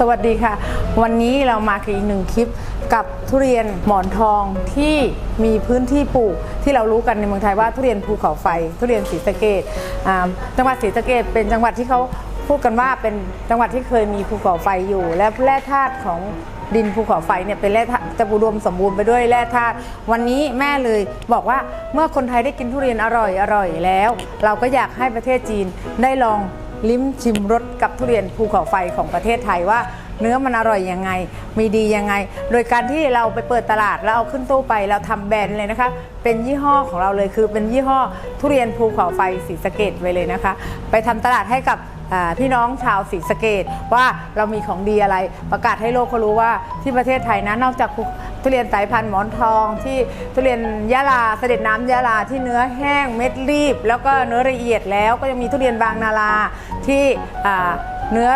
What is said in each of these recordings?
สวัสดีค่ะ วันนี้เรามากับอีกหนึ่งคลิปกับทุเรียนหมอนทองที่มีพื้นที่ปลูกที่เรารู้กันในเมืองไทยว่าทุเรียนภูเขาไฟ ทุเรียนศรีสะเกดจังหวัดศรีสะเกดเป็นจังหวัดที่เขาพูดกันว่าเป็นจังหวัดที่เคยมีภูเขาไฟอยู่ และแร่ธาตุของดินภูเขาไฟเนี่ยเป็นแร่ธาตุจะอุดมสมบูรณ์ไปด้วยแร่ธาตุวันนี้แม่เลยบอกว่าเมื่อคนไทยได้กินทุเรียนอร่อยอร่อยแล้ว เราก็อยากให้ประเทศจีนได้ลองลิ้มชิมรส กับทุเรียนภูเขาไฟของประเทศไทยว่า เนื้อมันอร่อยยังไง มีดียังไง โดยการที่เราไปเปิดตลาดแล้วเอาขึ้นตู้ไปเราทำแบรนด์เลยนะคะ เป็นยี่ห้อของเราเลยคือเป็นยี่ห้อทุเรียนภูเขาไฟสีสะเกดไปเลยนะคะ ไปทำตลาดให้กับ พี่น้องชาวศรีสะเกดว่าเรามีของดีอะไร ประกาศให้โลกเขารู้ว่าที่ประเทศไทยนะนอกจากทุเรียนสายพันธุ์หมอนทอง ที่ทุเรียนยะลาเสด็จน้ำยะลาที่เนื้อแห้งเม็ดรีบ แล้วก็เนื้อละเอียดแล้วก็ยังมีทุเรียนบางนาราที่เนื้อ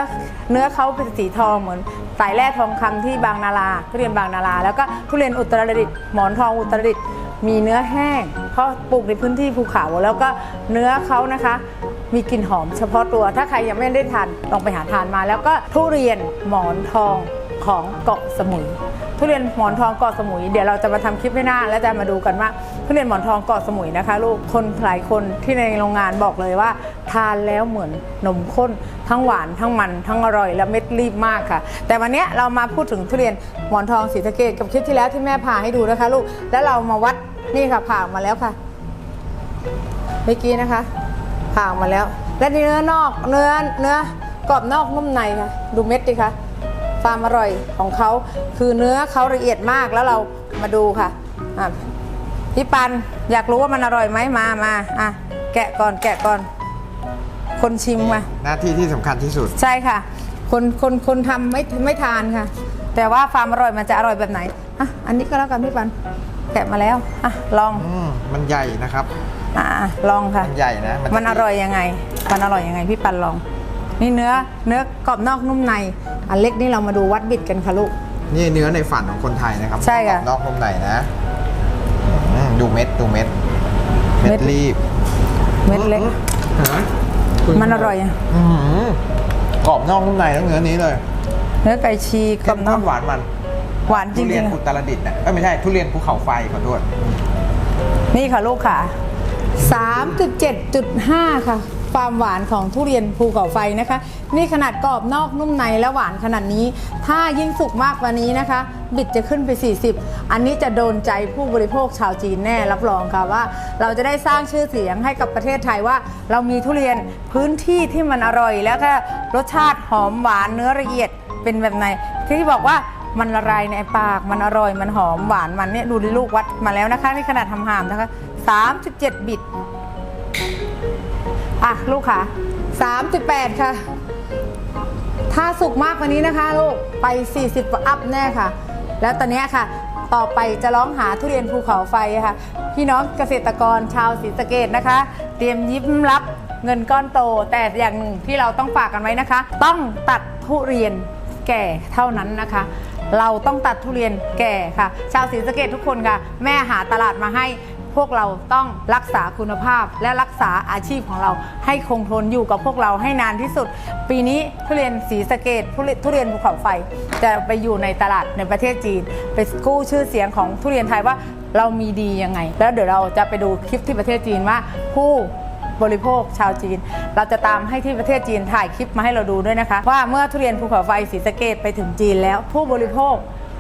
เนื้อเขาเป็นสีทองเหมือนสายแร่ทองคำที่บางนาราทุเรียนบางนาราแล้วก็ทุเรียนอุตรดิตถ์หมอนทองอุตรดิตถ์มีเนื้อแห้งเพราะปลูกในพื้นที่ภูเขาแล้วก็เนื้อเขานะคะ มีกลิ่นหอมเฉพาะตัว ถ้าใครยังไม่ได้ทานลองไปหาทานมา แล้วก็ทุเรียนหมอนทองของเกาะสมุย ทุเรียนหมอนทองเกาะสมุย เดี๋ยวเราจะมาทำคลิปให้หน้า แล้วจะมาดูกันว่าทุเรียนหมอนทองเกาะสมุยนะคะ ลูกคนหลายคนที่ในโรงงานบอกเลยว่า ทานแล้วเหมือนนมข้น ทั้งหวานทั้งมันทั้งอร่อยและเม็ดรีบมากค่ะ แต่วันนี้เรามาพูดถึงทุเรียนหมอนทองศรีสะเกดกับคลิปที่แล้วที่แม่ผ่าให้ดูนะคะ ลูกแล้วเรามาวัดนี่ค่ะผ่ามาแล้วค่ะเมื่อกี้นะคะ ผ่าออกมาแล้ว และนี่เนื้อนอกเนื้อเนื้อกรอบนอกนุ่มในค่ะดูเม็ดดิคะความอร่อยของเขาคือเนื้อเขาละเอียดมากแล้วเรามาดูค่ะอะพี่ปันอยากรู้ว่ามันอร่อยไหมมามาอะแกะก่อนแกะก่อน คนชิมมาหน้าที่ที่สำคัญที่สุด ใช่ค่ะ คนคนคนทำไม่ไม่ทานค่ะ แต่ว่าความอร่อยมันจะอร่อยแบบไหนอะอันนี้ก็แล้วกันพี่ปันแกะมาแล้วอะลองอืมมันใหญ่นะครับ อะลองค่ะมันใหญ่นะมันอร่อยยังไง มันอร่อยยังไงพี่ปันลอง นี่เนื้อ เนื้อกรอบนอกนุ่มใน อันเล็กนี่เรามาดูวัดบิดกันค่ะลูก นี่เนื้อในฝันของคนไทยนะครับใช่ค่ะกรอบนอกนุ่มในนะอืมดูเม็ดดูเม็ด เม็เม็ดดรีบ เม็ดเล็กฮะคุณมันอร่อยอะอื้อหือกรอบนอกนุ่มในทั้งเนื้อนี้เลย เนื้อไก่ชีกรเข้อบมนข้อกนหวานมันหวานจทุริเรียนงๆอุอะตรดิตถ์นะเอ้ยไม่ใช่ทุเรียนภูเขาไฟขอโทษนี่ค่ะลูกค่ะ 3.7.5 ค่ะ ความหวานของทุเรียนภูเขาไฟนะคะ นี่ขนาดกรอบนอกนุ่มในและหวานขนาดนี้ ถ้ายิ่งสุกมากกว่านี้นะคะ บิดจะขึ้นไป 40 อันนี้จะโดนใจผู้บริโภคชาวจีนแน่รับรองค่ะว่า เราจะได้สร้างชื่อเสียงให้กับประเทศไทยว่า เรามีทุเรียนพื้นที่ที่มันอร่อย แล้วก็รสชาติหอมหวานเนื้อละเอียดเป็นแบบไหนที่บอกว่ามันละลายในปากมันอร่อยมันหอมหวานมันเนี่ยดูดลูกวัดมาแล้วนะคะ นี่ขนาดทำหามนะคะ37 บิต อะ ลูกค่ะ 38 ค่ะ ถ้าสุกมากกว่านี้นะคะ ลูก ไป 40 อัพแน่ค่ะ แล้วตอนนี้ค่ะ ต่อไปจะร้องหาทุเรียนภูเขาไฟค่ะ พี่น้องเกษตรกรชาวศรีสะเกดนะคะ เตรียมยิ้มรับเงินก้อนโต แต่อย่างหนึ่งที่เราต้องฝากกันไว้นะคะ ต้องตัดทุเรียนแก่เท่านั้นนะคะ เราต้องตัดทุเรียนแก่ค่ะ ชาวศรีสะเกดทุกคนค่ะ แม่หาตลาดมาให้ พวกเราต้องรักษาคุณภาพ และรักษาอาชีพของเราให้คงทนอยู่กับพวกเราให้นานที่สุด ปีนี้ทุเรียนสีสะเกดทุเรียนภูเขาไฟ จะไปอยู่ในตลาดในประเทศจีน ไปกู้ชื่อเสียงของทุเรียนไทยว่าเรามีดียังไง แล้วเดี๋ยวเราจะไปดูคลิปที่ประเทศจีนว่า ผู้บริโภคชาวจีน เราจะตามให้ที่ประเทศจีนถ่ายคลิปมาให้เราดูด้วยนะคะ ว่าเมื่อทุเรียนภูเขาไฟสีสะเกดไปถึงจีนแล้วผู้บริโภค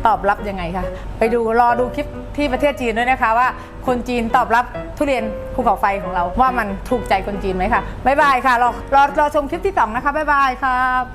ตอบรับยังไงคะไปดูรอดูคลิปที่ประเทศจีนด้วยนะคะว่า คนจีนตอบรับทุเรียนภูเขาไฟของเราว่ามันถูกใจคนจีนไหมคะบ๊ายบายค่ะรอรอรอชมคลิปที่สองนะคะบ๊ายบายครับ